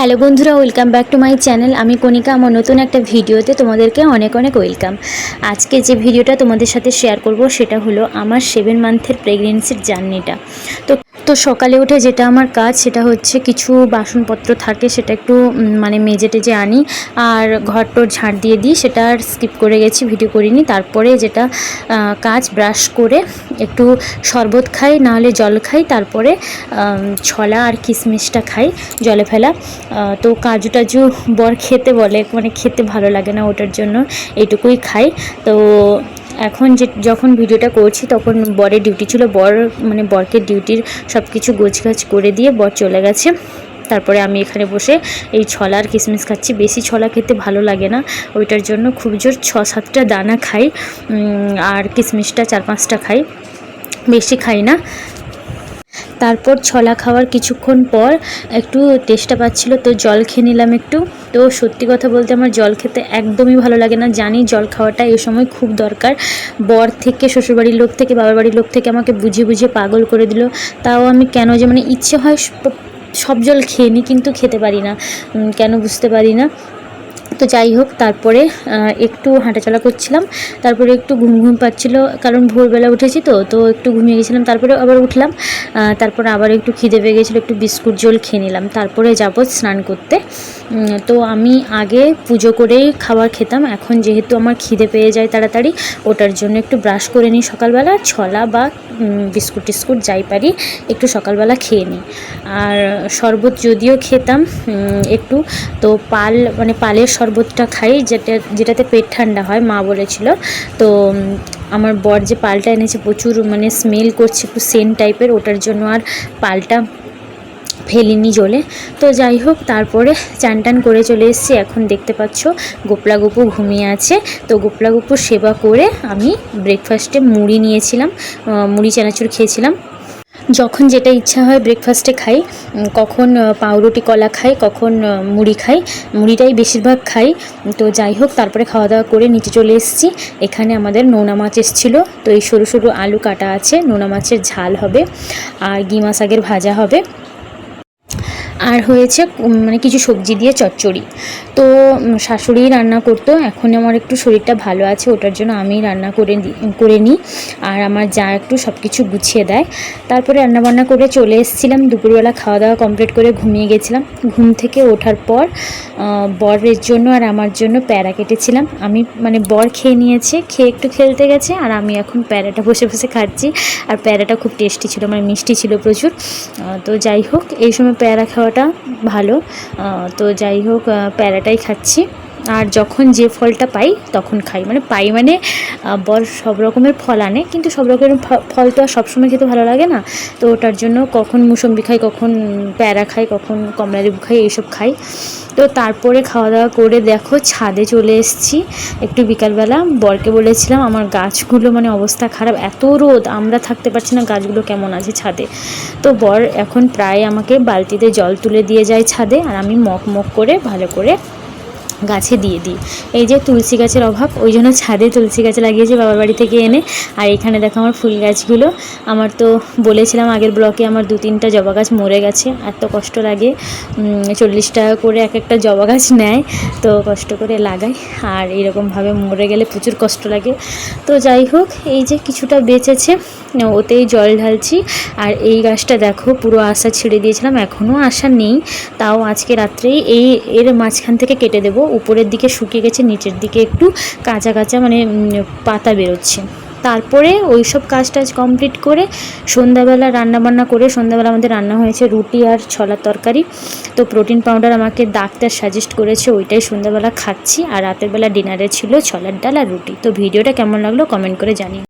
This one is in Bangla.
হ্যালো বন্ধুরা, welcome back to my channel. আমি কণিকা, আমার নতুন একটা ভিডিওতে তোমাদেরকে অনেক অনেক ওয়েলকাম। আজকে যে ভিডিওটা তোমাদের সাথে শেয়ার করব সেটা হলো আমার সেভেন মান্থের প্রেগনেন্সির জার্নিটা। তো তো সকালে উঠে যেটা আমার কাজ সেটা হচ্ছে কিছু বাসনপত্র থাকে, সেটা একটু মানে মেজে টেজে আনি আর ঘর টর ঝাড় দিয়ে দিই, সেটা আর স্কিপ করে গেছি, ভিডিও করিনি। তারপরে যেটা কাজ ব্রাশ করে একটু শরবত খাই, নাহলে জল খাই, তারপরে ছলা আর কিশমিশটা খাই, জলে ফেলা। তো কাজু টাজু বর খেতে বলে মানে খেতে ভালো লাগে না ওটার জন্য, এইটুকুই খাই। তো এখন যে যখন ভিডিওটা করছি তখন বরের ডিউটি ছিল। বর মানে বরকে ডিউটির সব কিছু গোছগাছ করে দিয়ে বর চলে গেছে। তারপরে আমি এখানে বসে এই ছলার আর কিশমিশ খাচ্ছি। বেশি ছলা খেতে ভালো লাগে না। ওইটার জন্য খুব জোর ছ সাতটা দানা খাই। আর কিশমিশটা চার পাঁচটা খাই। বেশি খাই না। তারপর ছলা খাওয়ার কিছুক্ষণ পর একটু টেস্টটা পাচ্ছিল, তো জল খেয়ে নিলাম একটু। তো সত্যি কথা বলতে আমার জল খেতে একদমই ভালো লাগে না। জানি জল খাওয়াটা এই সময় খুব দরকার। বর থেকে, শ্বশুরবাড়ির লোক থেকে বাবার বাড়ির লোক থেকে আমাকে বুঝিয়ে বুঝিয়ে পাগল করে দিল। তাও আমি কেন যে মানে ইচ্ছে হয় সব জল খেয়ে নিই কিন্তু খেতে পারি না। কেন বুঝতে পারি না? তো যাই হোক, তারপরে একটু হাঁটাচলা করছিলাম। তারপরে একটু ঘুম ঘুম পাচ্ছিল, কারণ ভোরবেলা উঠেছি তো তো একটু ঘুমিয়ে গেছিলাম। তারপরে আবার উঠলাম তারপরে আবার একটু খিদে পেয়ে গেছিল, একটু বিস্কুট জল খেয়ে নিলাম। তারপরে যাব স্নান করতে। তো আমি আগে পুজো করেই খাবার খেতাম। এখন যেহেতু আমার খিদে পেয়ে যায় তাড়াতাড়ি, ওটার জন্য একটু ব্রাশ করে নিই সকালবেলা, ছলা বা বিস্কুট টিস্কুট যাই পারি, একটু সকালবেলা খেয়ে নিই। আর শরবত যদিও খেতাম একটু, তো পাল মানে পালের শরবতটা খাই, যেটা, যেটাতে পেট ঠান্ডা হয়, মা বলেছিল। তো আমার বর যে পালটা এনেছে প্রচুর মানে স্মেল করছে, একটু সেন্ট টাইপের ওটার জন্য আর পালটা ফেলিনি জলে। তো যাই হোক, তারপরে চান টান করে চলে এসেছি। এখন দেখতে পাচ্ছ, গোপলা গুপু ঘুমিয়ে আছে। তো গোপলা গুপুর সেবা করে আমি ব্রেকফাস্টে মুড়ি নিয়েছিলাম মুড়ি চানাচুর খেয়েছিলাম। যখন যেটা ইচ্ছা হয় ব্রেকফাস্টে খাই কখন পাউরুটি, কলা খাই, কখন মুড়ি খাই, মুড়িটাই বেশিরভাগ খাই। তো যাই হোক, তারপরে খাওয়া দাওয়া করে নিচে চলে এসেছি। এখানে আমাদের নোনা মাছ এসেছিল। তো এই সরু সরু আলু কাটা আছে, নোনা মাছের ঝাল হবে, আর গিমা শাকের ভাজা হবে। আর হয়েছে মানে কিছু সবজি দিয়ে চচ্চড়ি। তো শাশুড়ি রান্না করতো এখন আমার একটু শরীরটা ভালো আছে, ওটার জন্য আমি রান্না করে করে নিই। আর আমার যা একটু সব কিছু গুছিয়ে দেয়। তারপরে রান্নাবান্না করে চলে এসেছিলাম, দুপুরবেলা খাওয়া দাওয়া কমপ্লিট করে ঘুমিয়ে গেছিলাম। ঘুম থেকে ওঠার পর বরের জন্য আর আমার জন্য প্যারা কেটেছিলাম। আমি মানে বর খেয়ে নিয়েছে, খেয়ে একটু খেলতে গেছে, আর আমি এখন প্যারাটা বসে বসে খাচ্ছি। আর প্যারাটা খুব টেস্টি ছিল মানে মিষ্টি ছিল প্রচুর। তো যাই হোক, এই সময় প্যারা খাওয়াটা ভালো। তো যাই হোক প্যারাটাই খাচ্ছি। আর যখন যে ফলটা পাই, তখন খাই। মানে পাই মানে বর সব রকমের ফল আনে, কিন্তু সব রকমের ফল তো আর সবসময় খেতে ভালো লাগে না। তো ওটার জন্য কখন মুসম্বি খাই, কখন প্যারা খাই, কখন কমলা লেবু খাই, এইসব খাই। তো তারপরে খাওয়া দাওয়া করে দেখো, ছাদে চলে এসেছি। একটু বিকালবেলা বরকে বলেছিলাম, আমার গাছগুলো মানে অবস্থা খারাপ, এত রোদ, আমরা থাকতে পারছি না গাছগুলো কেমন আছে ছাদে। তো বর এখন প্রায় আমাকে বালতিতে জল তুলে দিয়ে যায় ছাদে, আর আমি মক মক করে ভালো করে গাছে দিয়ে দিই। এই যে তুলসী গাছের অভাব, ওই জন্য ছাদে তুলসী গাছ লাগিয়েছি বাবার বাড়ি থেকে এনে। আর এখানে দেখো আমার ফুল গাছগুলো। আমার তো বলেছিলাম আগের ব্লকে আমার দু তিনটা জবা গাছ মরে গেছে। এত কষ্ট লাগে। চল্লিশ টাকা করে এক একটা জবা গাছ নেয়, তো কষ্ট করে লাগাই। আর এরকমভাবে মরে গেলে প্রচুর কষ্ট লাগে। তো যাই হোক, এই যে কিছুটা বেঁচেছে, ওতেই জল ঢালছি। আর এই গাছটা দেখো, পুরো আশা ছেড়ে দিয়েছিলাম এখনও আশা নেই। তাও আজকে রাত্রেই এই, এর মাঝখান থেকে কেটে দেবো। উপরের দিকে শুকিয়ে গেছে, নিচের দিকে একটু কাঁচা কাঁচা মানে পাতা বেরোচ্ছে। তারপরে ওই সব কাজ টাজ কমপ্লিট করে সন্ধ্যাবেলা রান্না বান্না করে, সন্ধ্যাবেলা আমাদের রান্না হয়েছে রুটি আর ছলার তরকারি। তো প্রোটিন পাউডার আমাকে ডাক্তার সাজেস্ট করেছে, ওইটাই সন্ধ্যাবেলা খাচ্ছি। আর রাতের বেলা ডিনারে ছিল ছলার ডাল আর রুটি। তো ভিডিওটা কেমন লাগল কমেন্ট করে জানিও।